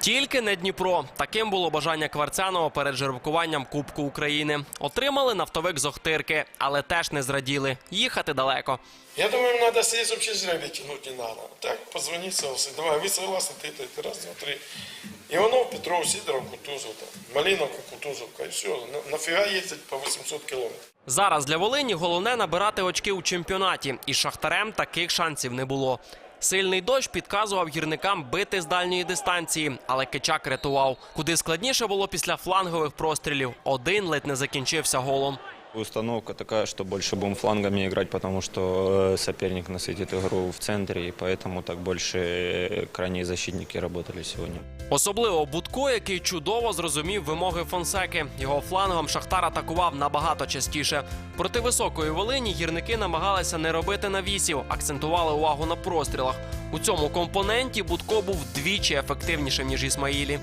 Тільки не Дніпро. Таким було бажання Кварцяного перед жеребкуванням Кубку України. Отримали нафтовик з Охтирки, але теж не зраділи. Їхати далеко. Я думаю, им надо сесть вообще жребий тянуть не надо. Так, позвонить согласен. Давай, вы согласны, ты, ты, ты, раз, два, три. Иванов, Петров, Сидоров, Кутузов, там, Малиновка, Кутузовка, и все. На, нафига ездить по 800 километров? Зараз для Волині головне набирати очки у чемпіонаті, і з Шахтарем таких шансів не було. Сильний дощ підказував гірникам бити з дальньої дистанції, але Кичак рятував. Куди складніше було після флангових прострілів. Один ледь не закінчився голом. Установка такая, что больше будем флангами играть, потому что э, соперник насытит игру в центре, и поэтому так больше э, крайние защитники работали сегодня. Особливо Будко, який чудово зрозумів вимоги Фонсеки. Його флангом Шахтар атакував набагато частіше. Проти високої Волині гірники намагалися не робити навісів, акцентували увагу на прострілах. У цьому компоненті Будко був вдвічі ефективнішим ніж Ісмаїлі.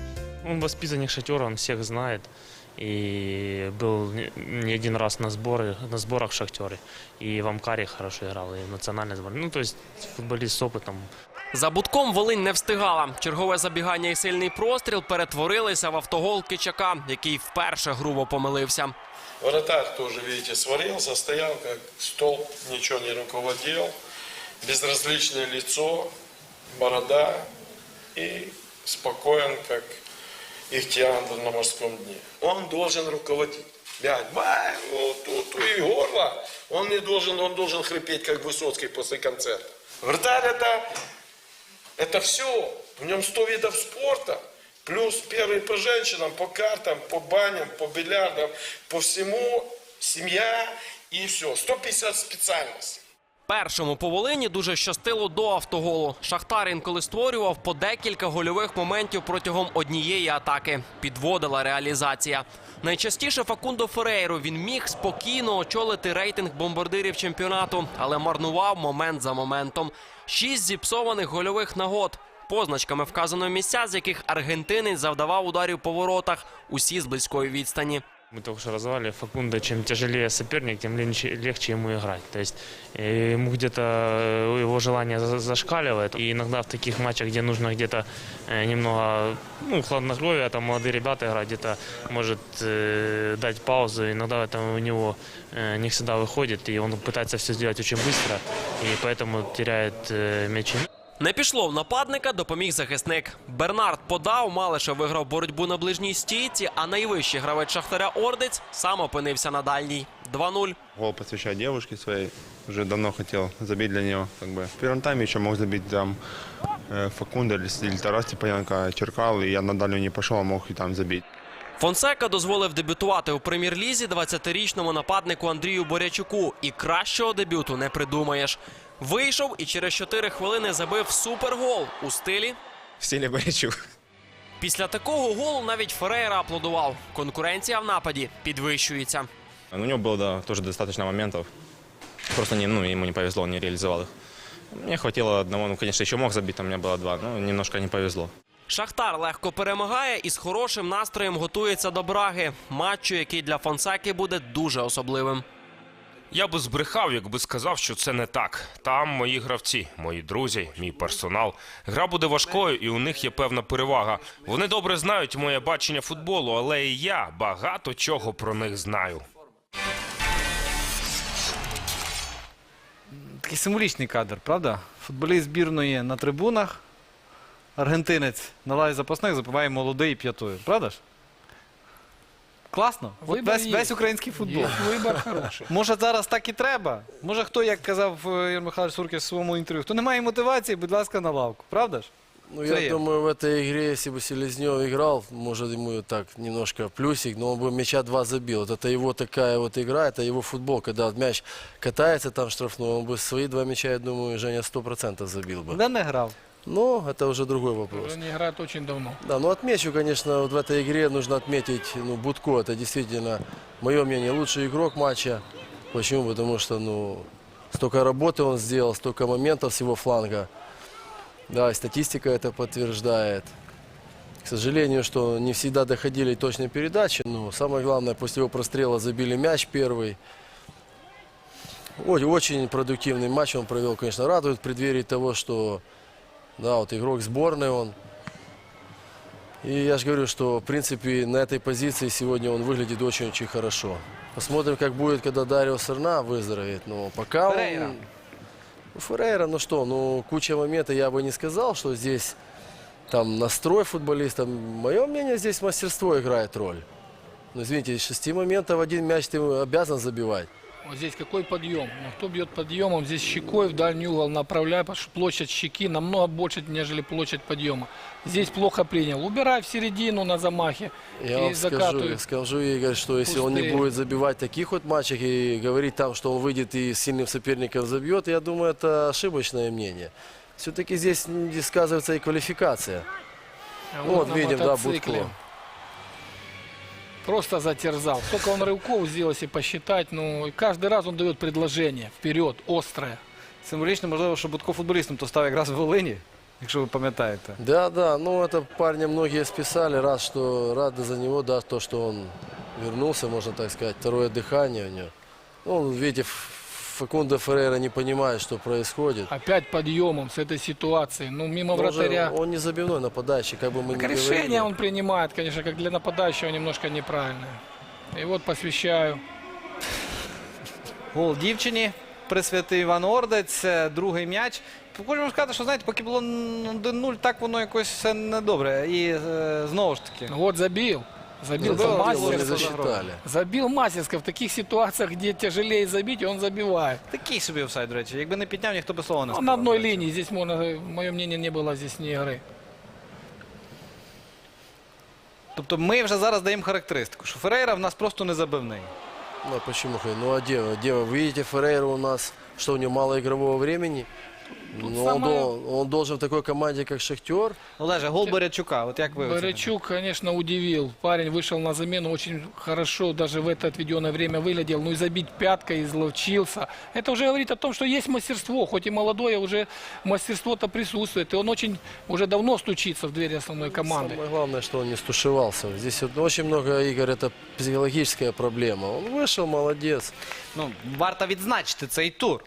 Он воспитанник шатера, он всех знает. И был не- не один раз на, сборы, на сборах в шахтере. И в Амкаре хорошо играл, и в национальной сборной. Ну, то есть футболист с опытом. За Будком Волинь не встигала. Чергове забігання і сильний простріл перетворилися в автогол Кичака, який вперше грубо помилився. Вратарь тоже, видите, сварился, стоял как столб, ничего не руководил. Безразличное лицо, борода и спокоен, как ихтиандр на морском дне. Он должен руководить. Бять, бай, вот тут, и горло. Он не должен, он должен хрипеть, как Высоцкий после концерта. Вратарь это, это все. В нем 100 видов спорта. Плюс первый по женщинам, по картам, по баням, по бильярдам, по всему. Семья и все. 150 специальностей. Першому по Волині дуже щастило до автоголу. Шахтар інколи створював по декілька гольових моментів протягом однієї атаки. Підводила реалізація. Найчастіше Факундо Ферейро він міг спокійно очолити рейтинг бомбардирів чемпіонату, але марнував момент за моментом. Шість зіпсованих гольових нагод. Позначками вказано місця, з яких аргентинець завдавав ударів по воротах, усі з близької відстані. Мы только что развали Факунда, чем тяжелее соперник, тем легче, легче ему играть. То есть э, ему где-то э, его желание за- зашкаливает. И иногда в таких матчах, где нужно где-то э, немного ну, хладнокровия, там молодые ребята играть, где-то может э, дать паузу. Иногда это у него э, не всегда выходит, и он пытается все сделать очень быстро, и поэтому теряет э, мячи. Не пішло в нападника, допоміг захисник. Бернард подав, Малиша виграв боротьбу на ближній стійці, а найвищий гравець Шахтаря Ордець сам опинився на дальній. 2-0. Гол посвящаю девушке своей. Уже давно хотел забить для нее. Как бы. В первом тайме еще мог забить там э, Факунда или Тарас Степаненко черкал, и я на дальнюю не пошел, а мог и там забить. Фонсека дозволив дебютувати у прем'єр-лізі 20-річному нападнику Андрію Борячуку. І кращого дебюту не придумаєш. Вийшов і через 4 хвилини забив супергол у стилі. В стиле Борячук. Після такого голу навіть Ферейра аплодував. Конкуренція в нападі підвищується. У него было, да, тоже достаточно моментов. Просто не, ну, ему не повезло, не реализовал их. Мне хватило одного, ну, конечно, еще мог забить, там у меня было два, но немножко не повезло. Шахтар легко перемагає і з хорошим настроєм готується до браги. Матчу, який для Фонсеки буде дуже особливим. Я би збрехав, якби сказав, що це не так. Там мої гравці, мої друзі, мій персонал. Гра буде важкою, і у них є певна перевага. Вони добре знають моє бачення футболу, але і я багато чого про них знаю. Такий символічний кадр, правда? Футболіст збірної на трибунах, аргентинець на лаві запасних забиває молодий п'ятою. Правда ж? Класно. От Вибір весь, є. весь український футбол. Є вибір хороший. Може зараз так і треба? Може хто, як казав е, Ігор Михайлович Суркіс в своєму інтерв'ю, хто не має мотивації, будь ласка, на лавку. Правда ж? Ну, Це я є. думаю, в этой игре, если бы Селезнев играл, может, ему так немножко плюсик, но он бы мяча два забил. Вот Это его такая вот игра, это его футбол. Когда вот мяч катается там штрафной, он бы свои два мяча, я думаю, Женя 100% забил бы. Де не грав? Но это уже другой вопрос. не играет очень давно. Да, ну отмечу, конечно, вот в этой игре нужно отметить, ну, Будко, это действительно, мое мнение, лучший игрок матча. Почему? Потому что, ну, столько работы он сделал, столько моментов с его фланга. Да, и статистика это подтверждает. К сожалению, что не всегда доходили точные передачи. Но самое главное, после его прострела забили мяч первый. Ой, Очень продуктивный матч он провел, конечно, радует в преддверии того, что да, вот игрок сборной он. И я же говорю, что, в принципе, на этой позиции сегодня он выглядит очень-очень хорошо. Посмотрим, как будет, когда Дарио Сарна выздоровеет. Но пока Феррейра. он... Ну, Феррейра, ну что, ну, куча моментов, я бы не сказал, что здесь там настрой футболиста. Мое мнение, здесь мастерство играет роль. Ну, извините, из шести моментов один мяч ты обязан забивать. Вот здесь какой подъем? Ну, кто бьет подъемом? Здесь щекой в дальний угол направляй, потому что площадь щеки намного больше, нежели площадь подъема. Здесь плохо принял. Убирай в середину на замахе Я и вам скажу, скажу, Игорь, что если он не Пустые. будет забивать таких вот матчах и говорить там, что он выйдет и сильным соперником забьет, я думаю, это ошибочное мнение. Все-таки здесь сказывается и квалификация. А Вот на видим, да. Будко. Просто затерзал. Сколько он рывков сделал, если посчитать. Ну, и каждый раз он дает предложение вперед, острое. Символічно, можливо, що Будко футболістом то став якраз в Волині, якщо ви пам'ятаєте. Да, да, ну это парня многие списали, рад, что рады за него, да, то, что он вернулся, можно так сказать, второе дыхание у него. Ну, видите, Ф- Факундо Феррейра не понимает, что происходит. Опять подъемом с этой ситуации. Ну, мимо Он, же- вратаря. он не забивной нападающий, как бы мы Так ни решение говорили. он принимает, конечно, как для нападающего немножко неправильное. И вот посвящаю. Гол дівчині присвятив Іван Ордець, е, другий м'яч. Хочемо сказати, що знаєте, поки було 1-0, так воно якось все недобре. І е, знову ж таки. Ну вот забил. Забил Забил, по Его не Мастер мастерски. засчитали. Забил мастерски. В таких ситуациях, где тяжелее забить, он забивает. Такий собі офсайд, до речі. Якби не підняв, ніхто би слова не Он сказав. на одной до речі. линии. Здесь можно, мое мнение, не было здесь ни игры. Тобто ми вже зараз даємо характеристику, що Ферейра в нас просто не забивний. Ну, а почему? хай? Ну, а Дева, Дева, вы видите, Феррейра у нас, что у него мало игрового времени. Ну, он, самое- дол- он должен в такой команде, как Шахтер. Олеже, гол Борячука, от як ви оціните? Борячук, конечно, удивил. Парень вышел на замену очень хорошо, даже в это отведенное время выглядел. Ну и забить пяткой, изловчился. Это уже говорит о том, что есть мастерство. Хоть и молодое, уже мастерство-то присутствует. И он очень, уже давно стучится в двери основной команды. Самое главное, что он не стушевался. Здесь вот очень много игр, это психологическая проблема. Он вышел, молодец. Ну, варто відзначити цей тур.